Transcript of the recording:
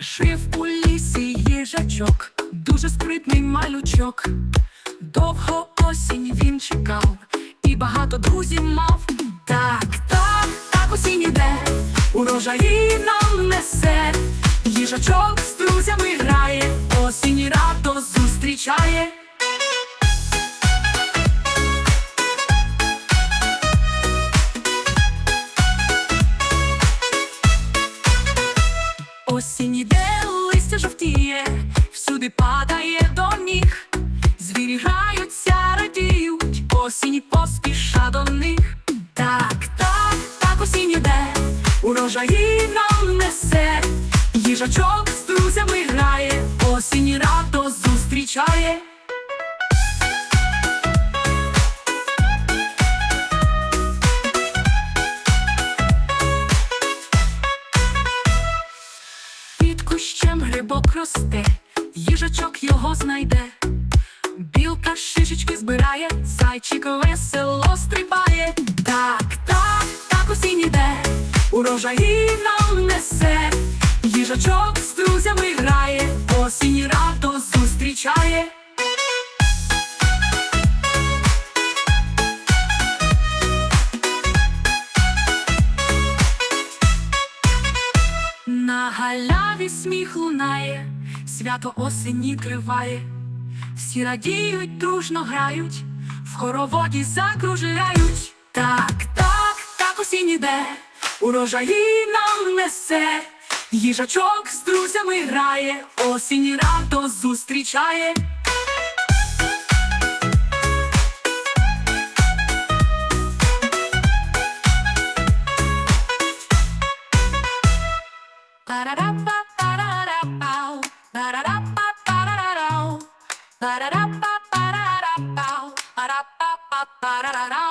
Жив у лісі їжачок, дуже спритний малючок. Довго осінь він чекав і багато друзів мав. Так, так, так осінь іде, урожаї нам несе. Їжачок з друзями грає, Іде, листя жовтіє, всюди падає до ніг. Звірі граються, радіють, осінь поспіша до них. Так, так, так осінь іде, урожаї нам несе. Їжачок з друзями грає, осінь радо зустрічає. Кущем грибок росте, їжачок його знайде. Білка шишечки збирає, зайчик весело стрибає. Так, так, так осінь іде, урожаї нам несе. Їжачок з друзями грає, осінь На галяві сміх лунає, свято осені триває, всі радіють, дружно грають, в хороводі закружляють. Так, так, так осінь іде, урожаї нам несе, їжачок з друзями грає, осінь радо зустрічає. Ba-da-da-ba-ba-da-da-da. Ba-da-da-ba-ba-da-da-da. Ba-da-da-ba-ba-da-da-da.